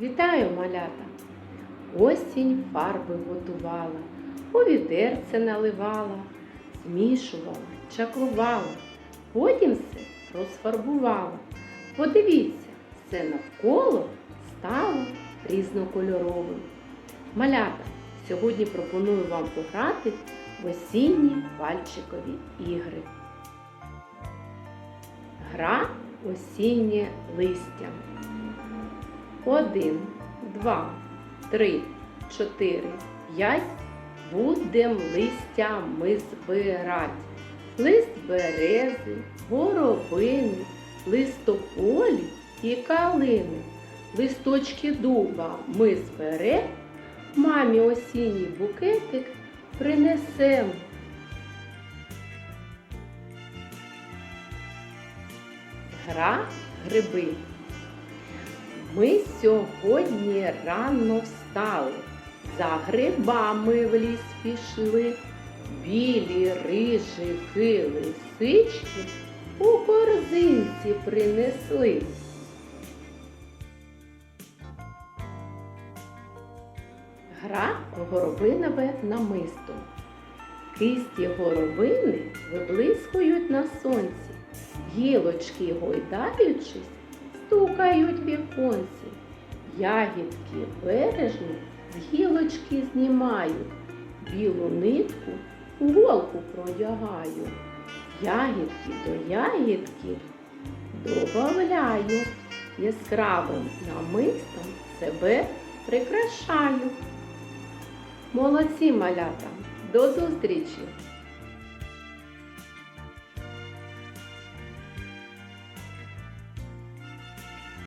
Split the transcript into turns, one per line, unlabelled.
Вітаю, малята! Осінь фарби готувала, у відерце наливала, змішувала, чаклувала, потім все розфарбувала. Подивіться, все навколо стало різнокольоровим. Малята, сьогодні пропоную вам пограти в осінні пальчикові ігри. Гра осіннє листя. Один, два, три, чотири, п'ять. Будем листя ми збирать. Лист берези, горобини, листополі і калини. Листочки дуба ми зберем, мамі осінній букетик принесем. Гра гриби. Ми сьогодні рано встали, за грибами в ліс пішли, білі рижики лисички у корзинці принесли. Гра горобинове намисто. Кисті горобини виблискують на сонці, гілочки гойдаючись, стукають віконці. Ягідки бережно з гілочки знімають, білу нитку у голку продягаю. Ягідки до ягідки добавляю, яскравим намистом себе прикрашаю. Молодці малята! До зустрічі!